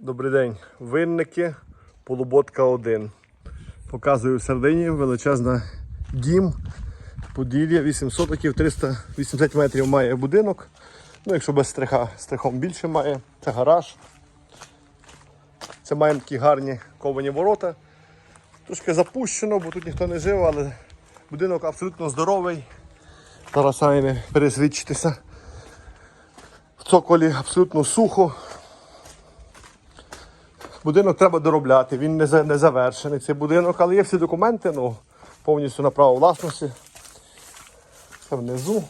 Добрий день. Винники, полуботка 1. Показую в середині величезна дім. Поділля 8 сотоків, 380 метрів має будинок. Ну, якщо без стриха, стрихом більше має. Це гараж. Це маємо такі гарні ковані ворота. Трошки запущено, бо тут ніхто не жив, але будинок абсолютно здоровий. Зараз самі пересвідчитися. В цоколі абсолютно сухо. Будинок треба доробляти, він не, не завершений цей будинок, але є всі документи, ну, повністю на право власності. Це внизу.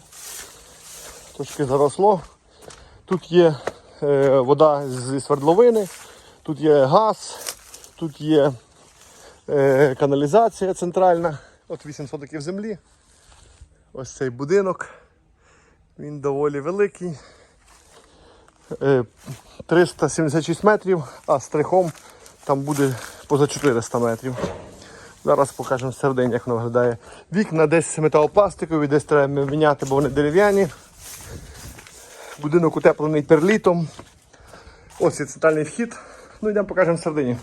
Трошки заросло. Тут є е, вода зі свердловини, тут є газ, тут є е, каналізація центральна. От 8 сотиків землі. Ось цей будинок. Він доволі великий. Е, 376 метрів, а стрихом там буде поза 400 метрів. Зараз покажемо всередині, як воно виглядає. Вікна десь металопластикові, десь треба міняти, бо вони дерев'яні. Будинок утеплений перлітом. Ось і центральний вхід. Ну йдемо покажемо всередині.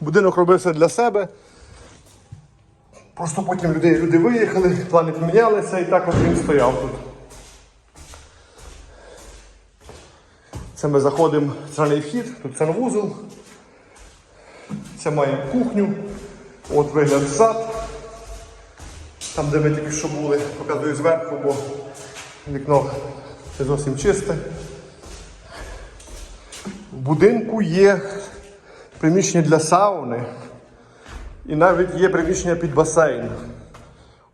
Будинок робився для себе. Просто потім люди, люди виїхали, плани помінялися і так от він стояв тут. Це ми заходимо в центральний вхід, тут санвузол. Це маємо кухню. От вигляд сад. Там, де ми тільки що були, показую зверху, бо вікно не зовсім чисте. В будинку є приміщення для сауни. І навіть є приміщення під басейн.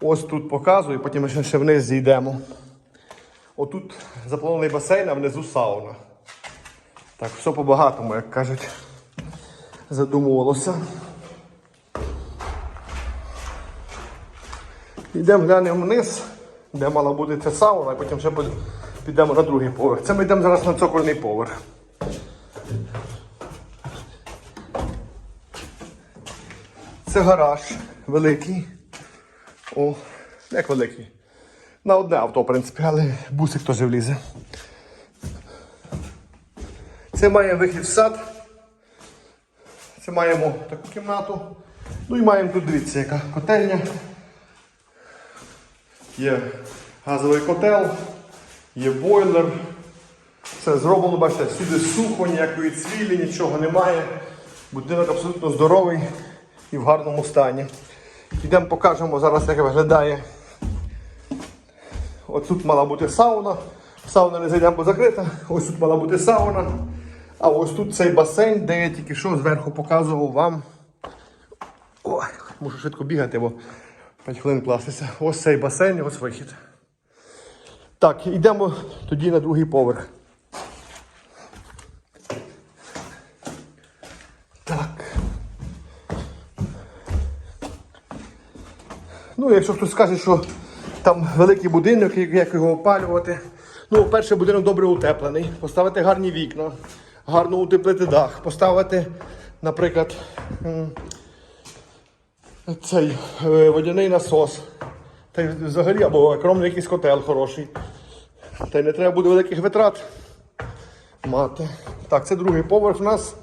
Ось тут показую, потім ми ще- вниз зійдемо. Отут запланований басейн, а внизу сауна. Так, все по-багатому, як кажуть, задумувалося. Йдемо глянемо вниз, де мала бути ця сауна, а потім ще підемо на другий поверх. Це ми йдемо зараз на цокольний поверх. Це гараж великий. О, як великий. На одне авто, в принципі, але бусик теж влізе. Це має вихід в сад. Це маємо таку кімнату. Ну і маємо тут, дивіться, яка котельня. Є газовий котел, є бойлер. Все зроблено, бачите, всюди сухо, ніякої цвілі, нічого немає. Будинок абсолютно здоровий і в гарному стані. Йдемо покажемо зараз, як виглядає. Ось тут мала бути сауна. Сауна не зайдемо, бо закрита. Ось тут мала бути сауна. А ось тут цей басейн, де я тільки що зверху показував вам. Ой, мушу швидко бігати, бо 5 хвилин кластися. Ось цей басейн, ось вихід. Так, йдемо тоді на другий поверх. Ну, якщо хтось скаже, що там великий будинок, як його опалювати. Ну, перший будинок добре утеплений, поставити гарні вікна, гарно утеплити дах, поставити, наприклад, цей е, водяний насос. Та й взагалі або економний якийсь котел хороший. Та й не треба буде великих витрат мати. Так, це другий поверх у нас.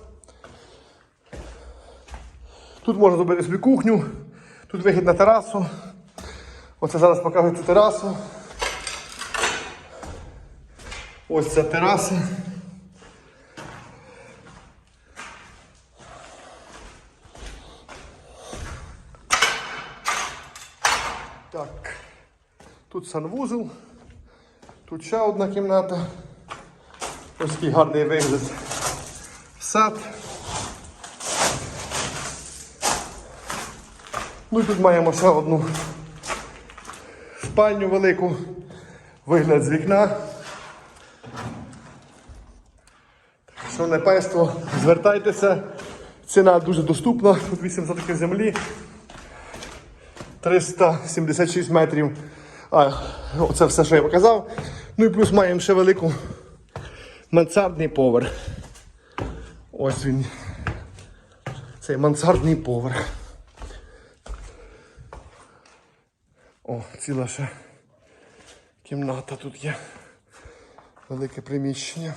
Тут можна зробити собі кухню, тут вихід на терасу. Оце зараз покажу цю терасу. Ось ця тераса. Так. Тут санвузол. Тут ще одна кімната. Ось такий гарний вигляд. Сад. Ну і тут маємо ще одну спальню велику, вигляд з вікна. Шановне панство, звертайтеся. Ціна дуже доступна, тут 8 сотиків землі. 376 метрів. А, оце все, що я показав. Ну і плюс маємо ще велику мансардний поверх. Ось він. Цей мансардний поверх. О, ціла ще кімната тут є. велике приміщення.